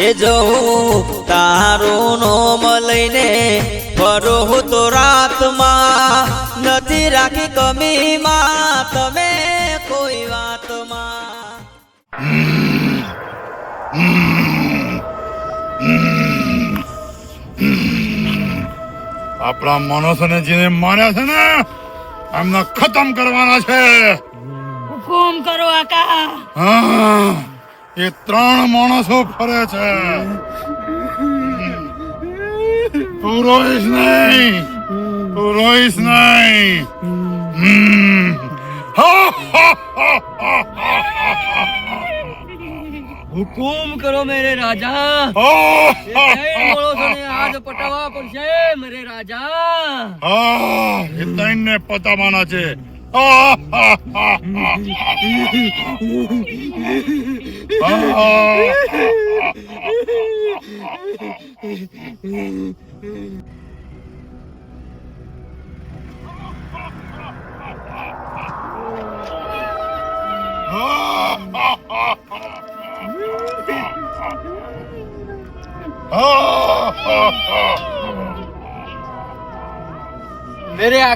એ જવું તારું નોમ લઈને ફરો તો રાતમાં નથી રાખી કમીમાં. તમે કોઈ વાતમાં. આપણા માણસોને જેને માર્યા છે ને એમને ખતમ કરવાના છે. હુકુમ કરો આકા. હા. એ ત્રણ માણસો ફરે છે. તું રોઈશ નહીં. તું રોઈશ નહીં હુકુમ કરો મેરે રાજા. આજ પટાવા પડશે મેરે રાજા. હા, એ તૈન ને પતાવાના છે. હા, હા, હા, હા.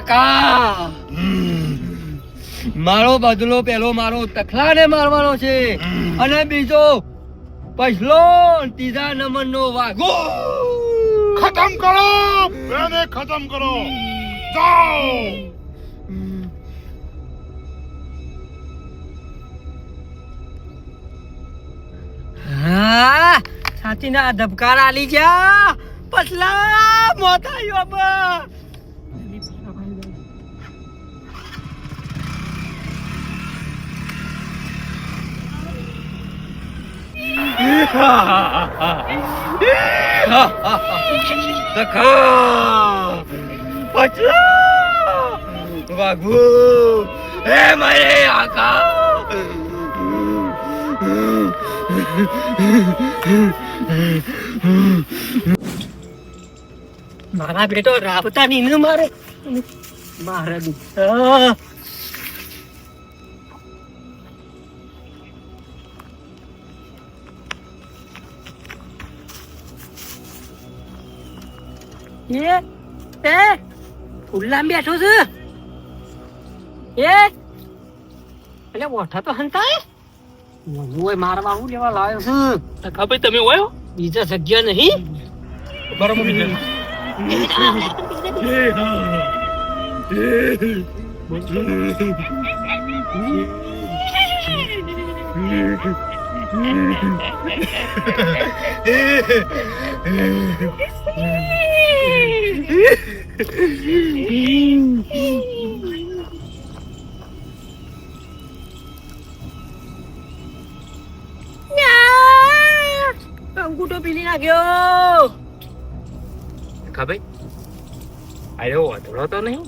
હા. મેરે બદલો પેલો મારો તખલાને મારવાનો છે. અને બીજો પછલો ત્રીજા નંબર નો વાઘો. ખતમ કરો. બેને ખતમ કરો. જાઓ. હા છાતીના ના ધબકાર આલી ગયા. પછલા મોતા આવ્યો દખા પછલા વાઘુ હે મારે આકા મારા બેટો રાબતા ની મારે. મારે એ એ ઉલ્લામ બેઠો છે એ એટલે ઓઠા તો હંતાય ઓય મારવા હું લેવા લાવ્યો છું ભાઈ તમે ઓયો બીજા જગ્યા નહીં બરાબર અંગૂઠો પીલી નાખ્યો. ખબર આયો વાંધો તો નહીં.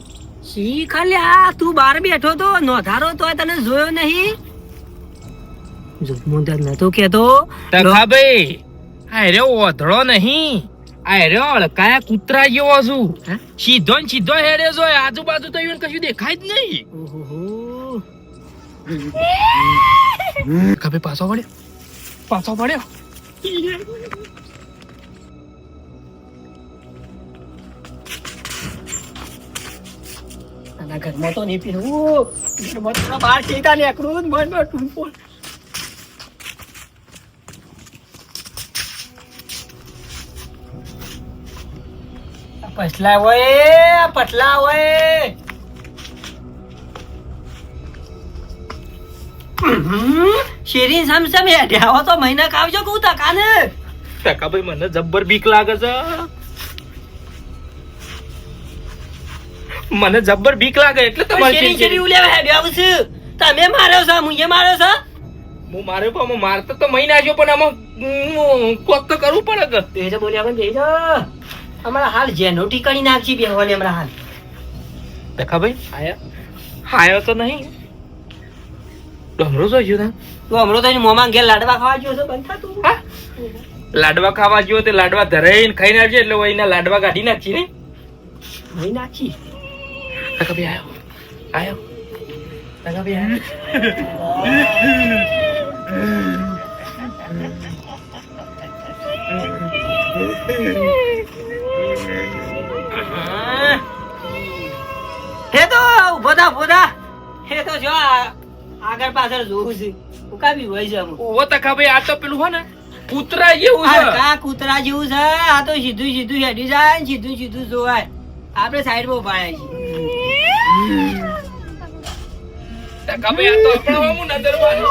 શી ખાલી તું બાર બેઠો તો નોધારો તો તને જોયો નહીં. મુંદર નતો કેતો ભાઈ આ ઓધળો નહીં. આ રે કૂતરા જેવો છું. સીધો ને સીધો હેડે જો આજુબાજુ તો એવું કશું દેખાય જ નહીં. ખબર પાછો પડ્યો પાછો પડ્યો ઘરમાં તો નહીં પીવું. ઘરમાં તો બહાર નીકળું ને મનમાં ટૂંપો પછલા હોય પટલા હોય. શેરી સામ સામે આવો તો મહિના કાવજો કહું તકાને ટકા ભાઈ મને જબ્બર બીક લાગે છે. મને જબ્બર બીક લાગે એટલે તમારી શેરી શેરી ચીડચીડી. હેડ્યો છું તમે માર્યો છો હું એ માર્યો છો? હું માર્યો પણ હું મારતો તો મહિના નાખ્યો પણ આમાં કોક તો કરવું પડે કે? બેજો બોલ્યા પણ બેજો અમારા હાલ જેનો ટીકડી નાખી હોલે અમારા હાલ. દેખા ભાઈ? આયા હાયો તો નહીં. ડમરો તા તું. હમણાં તો મોમાં ઘેર લાડવા ખાવા ગયો છો બંધ તું. હા? લાડવા ખાવા ગયો તે લાડવા ધરાઈને ખાઈને આવજે એટલે એના લાડવા કાઢી નાખી ને. નહીં નાખી. દેખા ભાઈ આયો આયો દેખા ભાઈ આયો હે તો ઊભો થા ઊભો થા તો જો આગળ પાછળ જોવું છે ઉકાબી હોય છે ઓ તકા ભાઈ આ તો પેલું હો ને કૂતરા જેવું છે આ કા કૂતરા જેવું છે આ તો સીધું સીધું હેડી જાય સીધું સીધું જોવાય આપણે સાઈડમાં છે તકા ભાઈ આ તો આપણા વામું નજર મારી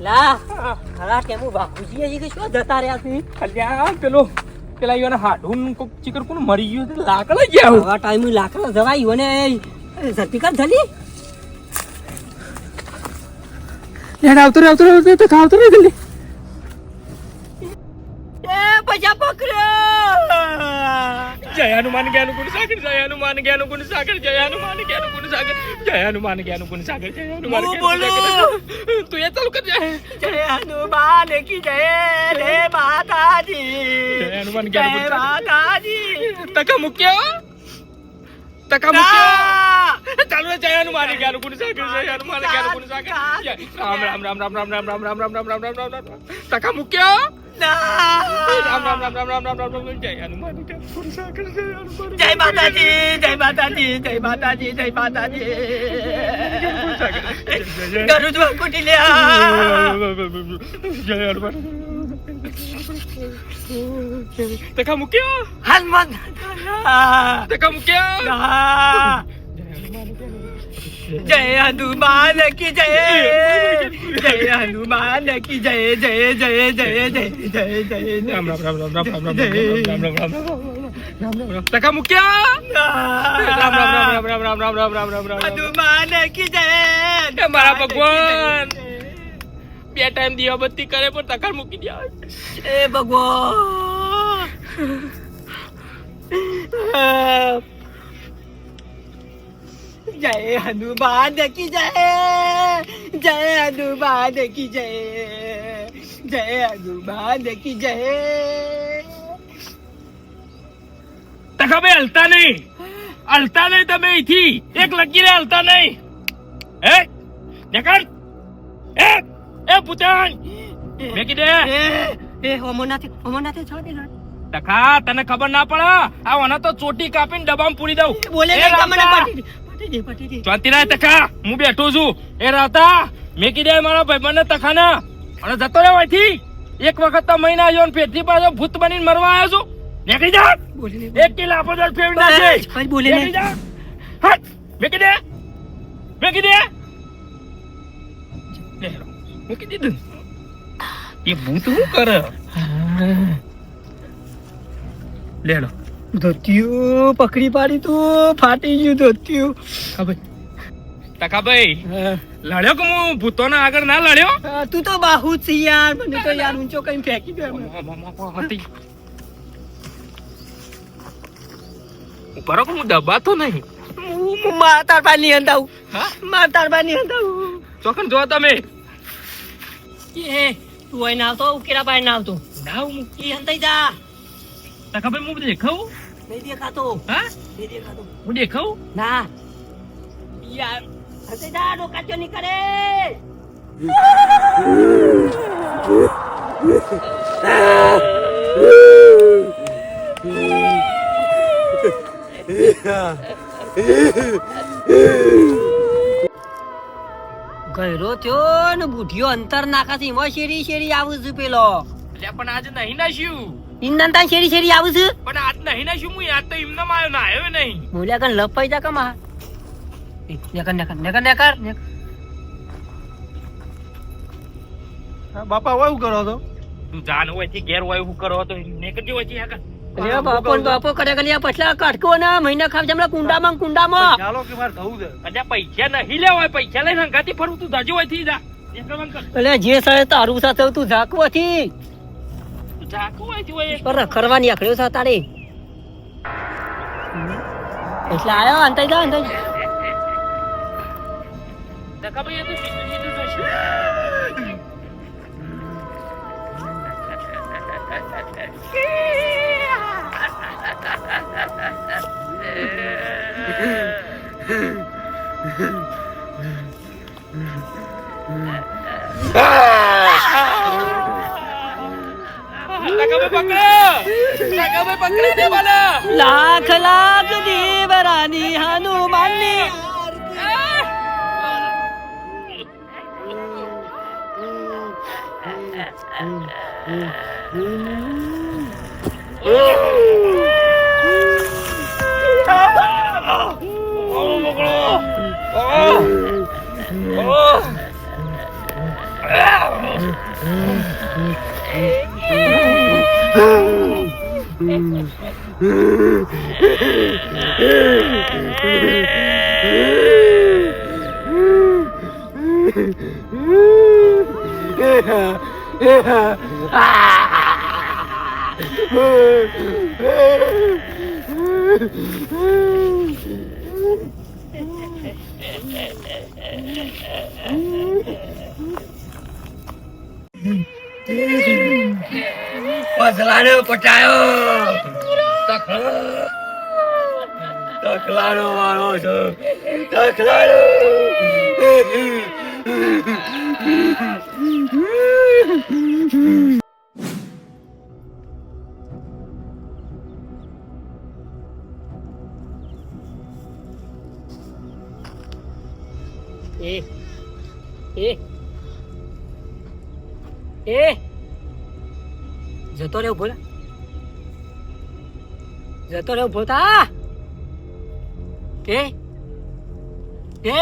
કેટલા ખરા કેમ બાપુજી હજી કે શું જતા રહ્યા છે? અલ્યા પેલો પેલા ઈવાને હાડું કોક ચીકર કોણ મરી ગયું છે લાકડા ગયા આવા ટાઈમ લાકડા જવાય ને ધરતીકર જલી. યાર આવતો રે આવતો રે આવતો રે તો આવતો રે જલ્દી એ પૈસા પકડ્યો જય હનુમાન જ્ઞાન ગુણ સાગર જય હનુમાન જ્ઞાન ગુણ સાગર જય હનુમાન જ્ઞાન ગુણ સાગર જય હનુમાન જ્ઞાન ગુણ સાગર જય હનુમાન હું જ્ઞાન ગુણ સાગર. બોલું. તું એ ચાલુ કર જય જય હનુમાન કી જય રે માતાજી જય હનુમાન જ્ઞાન ગુણ જય સાગર. માતાજી તકા મૂક્યો તકા મૂક્યો ચાલુ રે જય હનુમાન જ્ઞાન ગુણ સાગર જય હનુમાન જ્ઞાન ગુણ સાગર જય રામ રામ રામ રામ રામ રામ રામ રામ રામ રામ રામ રામ રામ રામ રામ રામ રામ રામ રામ રામ રામ જય હનુમાન જય માતાજી જય માતાજી જય માતાજી જય માતાજી. ગરુડ કુટી લ્યા. જય હનુમાન તકા મૂક્યો? હનુમાન તકા મૂક્યો? જય હનુમાન કી જય જય હનુમાન કી જય જય જય જય જય જય જય રામ રામ રામ રામ રામ રામ રામ રામ રામ તકા મૂક્યો રામ રામ રામ રામ રામ રામ રામ રામ રામ રામ હનુમાન કી જય મારા ભગવાન બે ટાઈમ દીવાબત્તી કરે પણ તકાર મૂકી દે એ ભગવાન જય હનુમાન કી જય જય હનુમાન કી જય જય હનુમાન કી જય. તકા ભાઈ હલતા નહીં. હલતા નહીં તમે અહીંથી. એક લગીરે હલતા નહીં. હે? દેખાડ એ એ પુતાન મેકી દે એ હોમોનાથી હોમોનાથી છોડ દે તકા તને ખબર ના પડે? આ ઓના તો ચોટી કાપીને ડબામાં પૂરી દઉં. બોલે એ ચોતીરા તખા હું બેઠો છું. એ રાતા મેં કીધે મારા ભાઈબંધ તખાના. અને જતો રહ્યો અહીંથી. એક વખત તો મહિના આવ્યો ને પેટની પાછો ભૂત બની મરવા આવ્યો છું. નીકળી જા. એક કિલો આપો તો ફેર નાખે બોલી નીકળી જા. હટ. મેં કીધે મેં કીધે એ ભૂત શું કરે? લેડો ધોતિયું પકડી પાડી તું ફાટી ગયું ધોતિયું. ખબર તકાભાઈ લડ્યો કે હું ભૂતોના આગળ ના લડ્યો? તું તો બાહુ છે યાર મને તો યાર ઊંચો કઈ ફેંકી દે ઉપર કે હું દબાતો નહીં? હું મારા તાર પાસે નહીં હંધાવું હા? મારા તાર પાસે નહીં હંધાવું ચોકન જો તમે. એ તું ના આવતો ઉકેરા પાસે ના આવતો. ના હું એ હંતાઈ જા. તકાભાઈ હું દેખાવું નહીં દેખાતો હા નહીં દેખાતો હું દેખાવું ના યાર હંતાઈ જા ડોકાચો નહીં કરે ગયરો થયો ને બુઢિયો અંતર નાખાથી એમાં શેરી શેરી આવું છું પેલો એટલે પણ આજે નહીં નાશ્યું ઇન્દંતા શેરી શેરી આવું છું? પણ આજ નહીં નાશ્યું હું યાદ તો એમને આવ્યો ના આવ્યો નહીં. બોલ્યા કન લપાઈ જા કમા નેકર નેકર નેકર નેકર બાપા હોય શું કરો છો? તું જાન હોયથી ઘેર હોય હું કરો તો નીકળજો હોયથી આગળ બાપો બાપો કરે ગલિયા પછલા કાઢકો ના મહિના ખાવ જમલા કુંડામાં કુંડામાં. ચાલો કે મારે થવું છે? અલ્યા પૈસા નહીં લેવા હોય પૈસા લઈને ફરવું તું જાજો હોયથી જા. એટલે જે સાહેબ તારું સાથે તું ઝાકવાથી પર રખડવાની અખડ્યો છે તારે એટલે આવ્યો અંતે જા અંતે Ah! લાખ લાખ દેવરાની હનુમાનની. Yeah. પસલાનો પટાયો. તખલો તખલાનો વાળો છો. તખલાનો એ. એ. એ. જતો રહ્યો ભોલા જતો રહ્યો, ભોતા. કે કે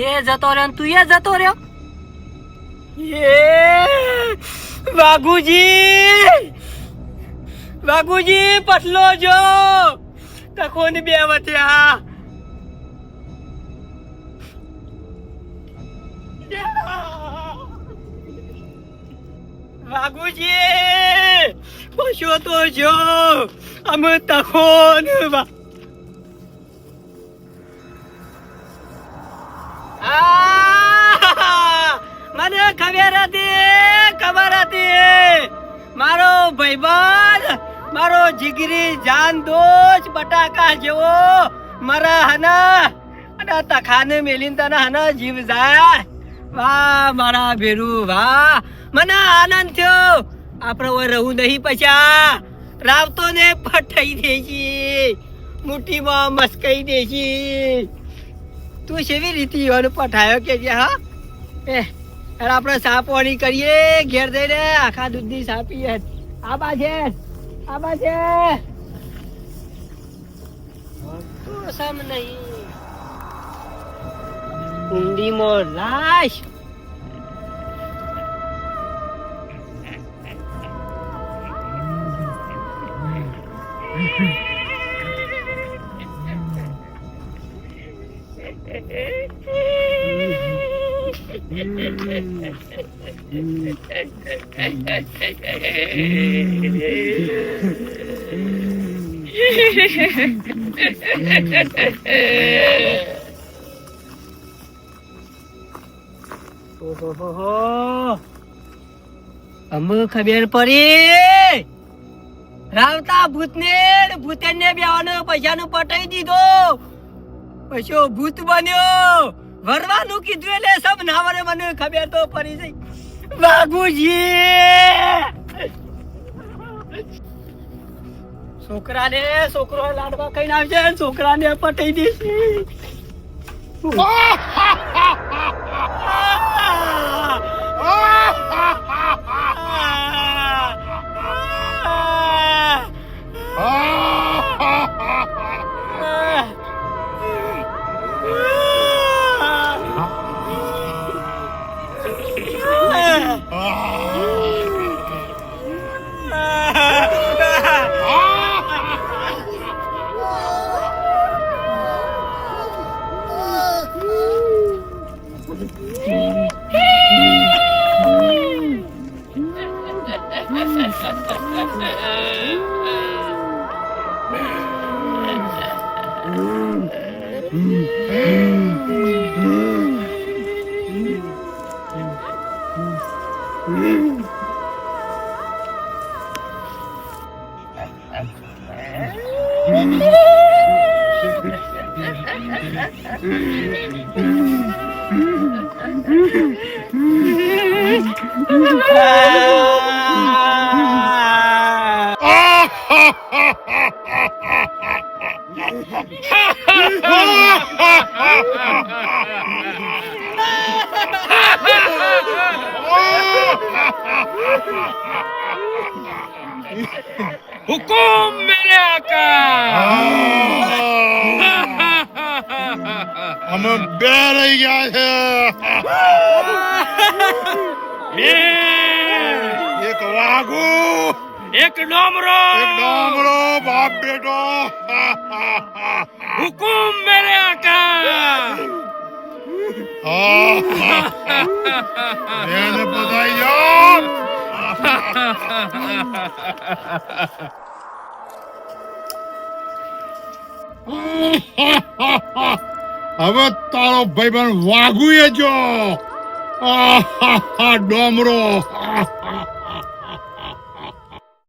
એ. જતો રહ્યો તું એ જતો રહ્યો. એ, વાઘુજી. વાઘુજી, પટલો જો. તકોની બે વત્યા વાઘુજી, પશુ તો જો અમે આ! મને ખબર હતી ખબર હતી. મારો ભાઈબંધ, મારો જીગરી જાન દોસ્ત બટાકા જેવો મારા હના અને તખાને મેલીને તને હના જીવ જાય. વાહ, મારા ભેરુ, વાહ. મને આનંદ થયો. આપણે હવે રહું નહીં પછા. રાવતો ને પઠાઈ દેજી. મુઠ્ઠીમાં મસ્કાઈ દેજી. તું કેવી રીતે ઈવાનો પઠાયો કે છે, હા? એ યાર આપણે સાપવાણી કરીએ, ઘેર જઈને આખા દૂધની સાપીએ હે. છે આ તો સમ નહીં. ઊંડીમાં લાશ. ઓહોહો. ખબેર પડી. રાવતા ભૂતને ભૂતેને બેવાનો પૈસાનું પટાઈ દીધો. પછી ભૂત બન્યો. વરવાનું કીધું એટલે સબ નાવરે મને ખબર તો પડી જઈ બાબુજી છોકરાને છોકરો લાડવા કઈ આવશે છોકરાને પટાઈ દેશે Ah! Mm-hmm. એક ડોમરો. એક ડામરો બાપ બેટો. હુકુમ મેરે આકા એને બધાઈ જાઓ. હવે તારો ભાઈબંધ વાગુએ જો. ડોમરો.